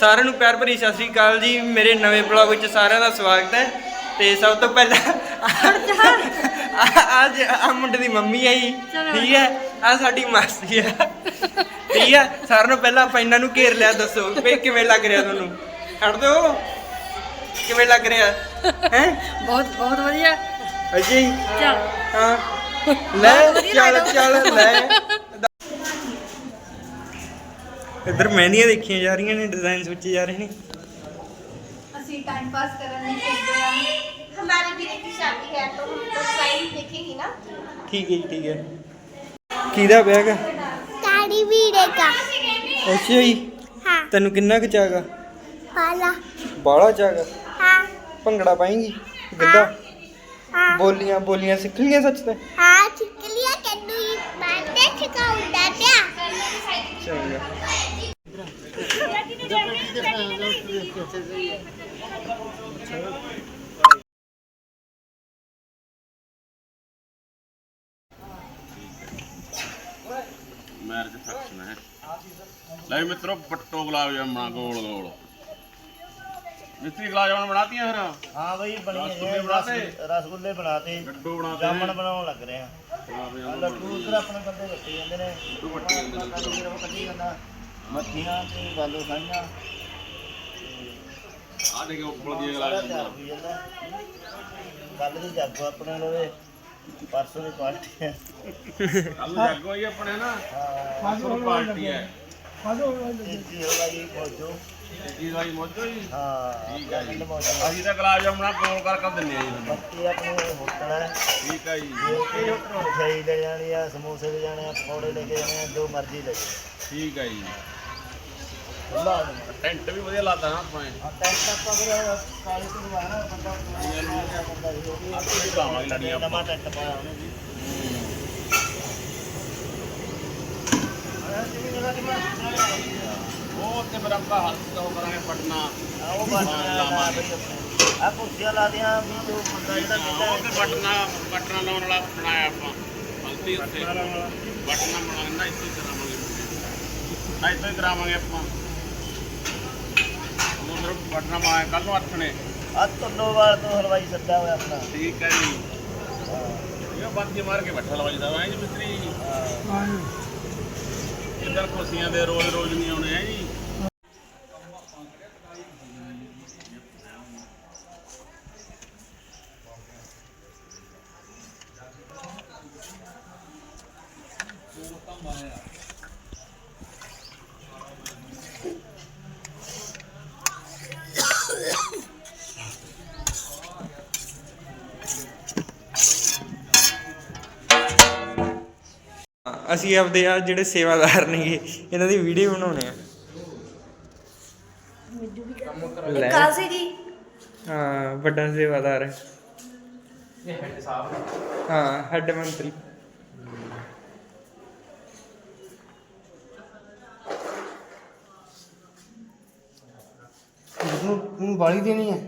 ਸਾਰਿਆਂ ਨੂੰ ਪਿਆਰ ਭਰੀ ਸਤਿ ਸ੍ਰੀ ਅਕਾਲ ਜੀ। ਮੇਰੇ ਨਵੇਂ ਬਲੌਗ ਵਿੱਚ ਸਾਰਿਆਂ ਦਾ ਸਵਾਗਤ ਹੈ। ਤੇ ਸਭ ਤੋਂ ਪਹਿਲਾਂ ਅੱਜ ਆ ਮੁੰਡੇ ਦੀ ਮੰਮੀ ਹੈ ਜੀ। ਠੀਕ ਹੈ? ਆ ਸਾਡੀ ਮਾਸੀ ਹੈ। ਠੀਕ ਹੈ? ਸਾਰਿਆਂ ਨੂੰ ਪਹਿਲਾਂ ਆਪਾਂ ਇਹਨਾਂ ਨੂੰ ਘੇਰ ਲਿਆ ਦੱਸੋ ਵੀ ਕਿਵੇਂ ਲੱਗ ਰਿਹਾ ਤੁਹਾਨੂੰ? ਛੱਡ ਦਿਓ। ਕਿਵੇਂ ਲੱਗ ਰਿਹਾ? ਹੈ? ਬਹੁਤ ਬਹੁਤ ਵਧੀਆ। ਅਜੇ ਚੱਲ। ਹਾਂ। ਲੈ ਚੱਲ ਚੱਲ ਲੈ। ਇੱਧਰ ਮਹਿੰਦੀਆਂ ਦੇਖੀਆਂ ਜਾ ਰਹੀਆਂ ਨੇ ਡਿਜ਼ਾਈਨ ਸੋਚੇ ਜਾ ਰਹੇ ਨੇ ਅਸੀਂ टाइम पास करने चलते हैं हमारे वीरे की शादी है तो हम तो साइड देखेंगे ना ਠੀਕ ਹੈ ਜੀ, ਠੀਕ ਹੈ ਕਿਹਦਾ ਬੈਗ गाड़ी वीरे का ਅੱਛਾ ਜੀ हाँ ਤੈਨੂੰ ਕਿੰਨਾ ਕੁ ਚਾਗਾ वाला ਬਾਹਲਾ ਚਾਗਾ हाँ ਭੰਗੜਾ ਪਾਏਂਗੀ ਗਿੱਧਾ हाँ ਬੋਲੀਆਂ ਬੋਲੀਆਂ ਸਿੱਖ ਲਈਆਂ ਸੱਚ ਤੇ हाँ ठीक लिया कन्नू ये बातें सिखाऊंगा क्या ਚੰਗਾ ਮੈਰਿਜ ਫੰਕਸ਼ਨ ਹੈ। ਲੈ ਮਿੱਤਰੋ ਪੱਟੋ ਗੁਲਾਬ ਜਾਮਣਾ ਗੋਲ ਗੋਲ। ਮਿੱਤਰੀ ਗੁਲਾਬ ਜਾਮਣ ਬਣਾਤੀਆਂ ਫਿਰ? ਹਾਂ ਬਈ ਬਣੀ ਰਸਗੁੱਲੇ ਬਣਾਤੇ? ਰਸਗੁੱਲੇ ਬਣਾਤੇ। ਲੱਡੂ ਬਣਾਤੇ? ਜਾਮਣ ਬਣਾਉਣ ਲੱਗ ਰਹੇ ਆ ਲੱਡੂ ਉਧਰ ਆਪਣੇ ਬੰਦੇ ਕੱਟੀ ਜਾਂਦੇ ਨੇ। ਲੱਡੂ ਵੱਟੀ ਜਾਂਦੇ ਨੇ ਕੱਟੀ ਜਾਂਦਾ। ਮੱਠੀਆਂ ਤੇ ਬਾਲੋ ਖਾਈਆਂ ਆ ਉੱਪਰ ਦੀ ਜਾਮਣ ਤਿਆਰ ਹੋਈ ਜਾਂਦਾ। ਕੱਲ ਦੀ ਜਾਗੋ ਆਪਣੇ ਲਵੇ ਪਰਸੋਂ ਦੀ ਪਾਰਟੀ ਹੈ। ਕੱਲ ਜਾਗੋ ਹੀ ਆਪਣੇ ਨਾ। ਪਰਸੋਂ ਪਾਰਟੀ ਹੈ। ਤੀਜੀ ਹੋ ਗਈ ਮੋਜੋ। ਜੀ ਭਾਈ ਮੋਜੋ ਜੀ। ਹਾਂ ਠੀਕ ਹੈ ਜੀ। ਕੱਲ ਅਸੀਂ ਤਾਂ ਗੁਲਾਬ ਜਾਮਣਾ ਗੋਲ ਕਰ ਕਰ ਦਿੰਨੇ ਆ ਜੀ। ਬਾਕੀ ਆਪਣੇ ਹੋਟਲ ਹੈ। ਠੀਕ ਹੈ ਜੀ। ਜੇ ਮਠਿਆਈ ਲੈ ਜਾਣੀ ਆ ਸਮੋਸੇ ਲੈ ਜਾਣੇ ਆ ਪਕੌੜੇ ਲੈ ਕੇ ਜਾਣੇ ਆ ਜੋ ਮਰਜ਼ੀ ਲੈ ਠੀਕ ਹੈ ਜੀ। ਖੁੱਲਾ ਟੈਂਟ ਵੀ ਵਧੀਆ ਲਾਤਾ ਨਾ ਆਪਣੇ ਟੈਸਟ ਆਪਾਂ ਫਿਰ ਕਾਲੀ ਤੋਂ ਲਵਾਣਾ ਬੰਦਾ ਬੰਦਾ ਆਪੇ ਵੀ ਪਾਵਾਂਗੇ ਲੜੀਆਂ ਆਪਾਂ। ਨਵਾਂ ਟੈਂਟ ਪਾਇਆ ਉਹਨੇ ਜੀ। ਉਹ ਤੇ ਆਪਾਂ ਹੱਥ ਉਹ ਕਰਾਂਗੇ ਪਟਨਾ। ਉਹ ਬਾਤ ਆ ਕੁਰਸੀਆਂ ਲਾ ਦੀਆਂ ਵੀ ਜੋ ਬੰਦਾ ਜਿਹੜਾ ਕਹਿੰਦਾ ਉਹ ਤੇ ਬਟਨਾ ਬਟਨਾ ਲਾਉਣ ਵਾਲਾ ਬਣਾਇਆ ਆਪਾਂ। ਹਲਦੀ ਉੱਤੇ। ਬਟਨਾ ਬਣਾਉਣਾ ਹੀ ਕਰਾਵਾਂਗੇ। ਨਾ ਹੀ ਕਰਾਵਾਂਗੇ ਆਪਾਂ। ਫਿਰ ਬਟਨਾ ਮਾਇਆ ਕੱਲ ਨੂੰ ਆਥਣੇ ਆ ਤੁੰਨੋਵਾਲ ਤੋਂ ਹਲਵਾਈ ਸੱਦਾ ਹੋਇਆ ਆਪਣਾ। ਠੀਕ ਹੈ ਜੀ। ਇਹ ਬਾਤੀ ਮਾਰ ਕੇ ਬੱਠਾ ਲਵਾਈ ਦਾ ਹੈ ਜੀ ਮਿਸਤਰੀ। ਇੱਧਰ ਕੁਰਸੀਆਂ ਦੇ ਰੋਜ਼ ਰੋਜ਼ ਨਹੀਂ ਆਉਣੇ ਹੈ ਜੀ। ਅਸੀਂ ਆਪਦੇ ਆ ਜਿਹੜੇ ਸੇਵਾਦਾਰ ਨੇਗੇ ਇਹਨਾਂ ਦੀ ਵੀਡੀਓ ਬਣਾਉਣੇ ਆ। ਮਿੱਜੂ ਵੀ ਕਰ ਲੈ। ਕਾ ਸੀਗੀ ਹਾਂ ਵੱਡਾ ਸੇਵਾਦਾਰ ਹੈ। ਇਹ ਹੈਡ ਸਾਹਿਬ ਹਾਂ ਹੈੱਡ ਮੰਤਰੀ। ਨੂੰ ਨੂੰ ਬਾਲੀ ਦੇਣੀ ਹੈ।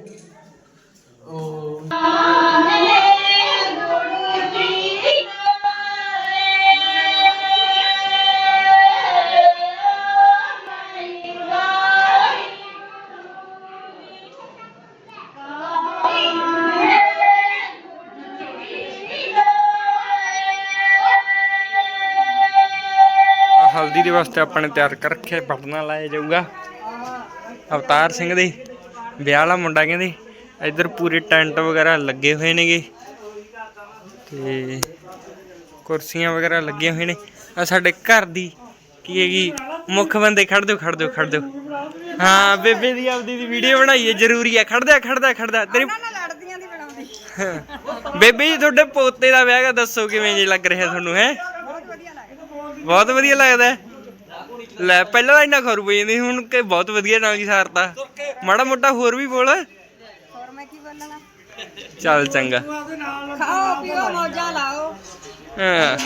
ਉਹ ਹਲਦੀ ਦੇ ਵਾਸਤੇ ਆਪਾਂ ਨੇ ਤਿਆਰ ਕਰ ਰੱਖਿਆ ਪਟਨਾ ਲਾਇਆ ਜਾਊਗਾ। ਅਵਤਾਰ ਸਿੰਘ ਦੇ ਵਿਆਹ ਵਾਲਾ ਮੁੰਡਾ ਕਹਿੰਦੇ ਇੱਧਰ ਪੂਰੇ ਟੈਂਟ ਵਗੈਰਾ ਲੱਗੇ ਹੋਏ ਨੇਗੇ। ਤੇ ਕੁਰਸੀਆਂ ਵਗੈਰਾ ਲੱਗੀਆਂ ਹੋਏ ਨੇ। ਆ ਸਾਡੇ ਘਰ ਦੀ ਕੀ ਹੈਗੀ ਮੁੱਖ ਬੰਦੇ ਖੜ ਦਿਓ ਖੜ ਦਿਓ ਖੜ ਦਿਓ ਹਾਂ ਬੇਬੇ ਦੀ ਆਪਦੀ ਦੀ ਵੀਡੀਓ ਬਣਾਈ ਹੈ ਜ਼ਰੂਰੀ ਹੈ। ਖੜਦਾ ਖੜਦਾ ਖੜਦਾ। ਤੇਰੀ ਲੜਦੀਆਂ ਦੀ। ਬਣਾਉਂਦੀ ਬੇਬੇ ਜੀ ਤੁਹਾਡੇ ਪੋਤੇ ਦਾ ਵਿਆਹ ਦੱਸੋ ਕਿਵੇਂ ਜੀ ਲੱਗ ਰਿਹਾ ਤੁਹਾਨੂੰ ਹੈ? ਬਹੁਤ ਵਧੀਆ ਲੱਗਦਾ। ਬਹੁਤ ਵਧੀਆ ਲੱਗਦਾ। ਹੈ। ਲੈ ਪਹਿਲਾਂ ਤਾਂ ਇੰਨਾ ਖਰੂ ਪਈ ਜਾਂਦੀ ਸੀ, ਹੁਣ ਕਿ ਬਹੁਤ ਵਧੀਆ ਨਾਲ ਕੀ ਸਾਰਤਾ। ਮਾੜਾ ਮੋਟਾ ਹੋਰ ਵੀ ਬੋਲ। ਹੋਰ ਮੈਂ ਕੀ ਬੋਲਣਾ? ਚੱਲ ਚੰਗਾ। ਖਾਓ ਪੀਓ ਮੌਜਾਂ ਲਾਓ। ਹਾਂ।